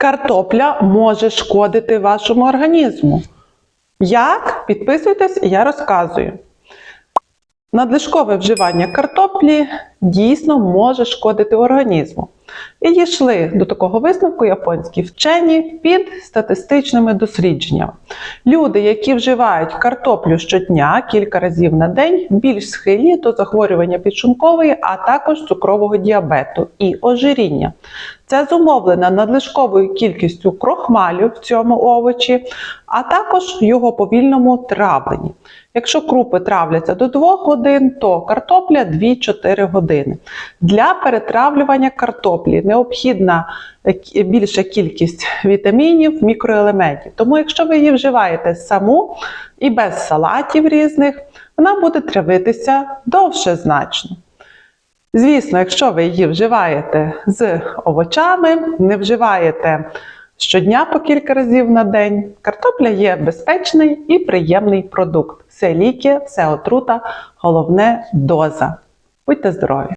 Картопля може шкодити вашому організму. Як? Підписуйтесь, я розказую. Надлишкове вживання картоплі дійсно може шкодити організму. І дійшли до такого висновку японські вчені під статистичними дослідженнями. Люди, які вживають картоплю щодня кілька разів на день, більш схильні до захворювання підшлункової, а також цукрового діабету і ожиріння. Це зумовлено надлишковою кількістю крохмалю в цьому овочі, а також його повільному травленні. Якщо крупи травляться до 2 годин, то картопля 2-4 години. Для перетравлювання картоплі необхідна е, більша кількість вітамінів, мікроелементів. Тому, якщо ви її вживаєте саму і без салатів різних, вона буде травитися довше значно. Звісно, якщо ви її вживаєте з овочами, не вживаєте щодня по кілька разів на день, картопля є безпечний і приємний продукт. Все ліки, все отрута, головне доза. Будьте здорові!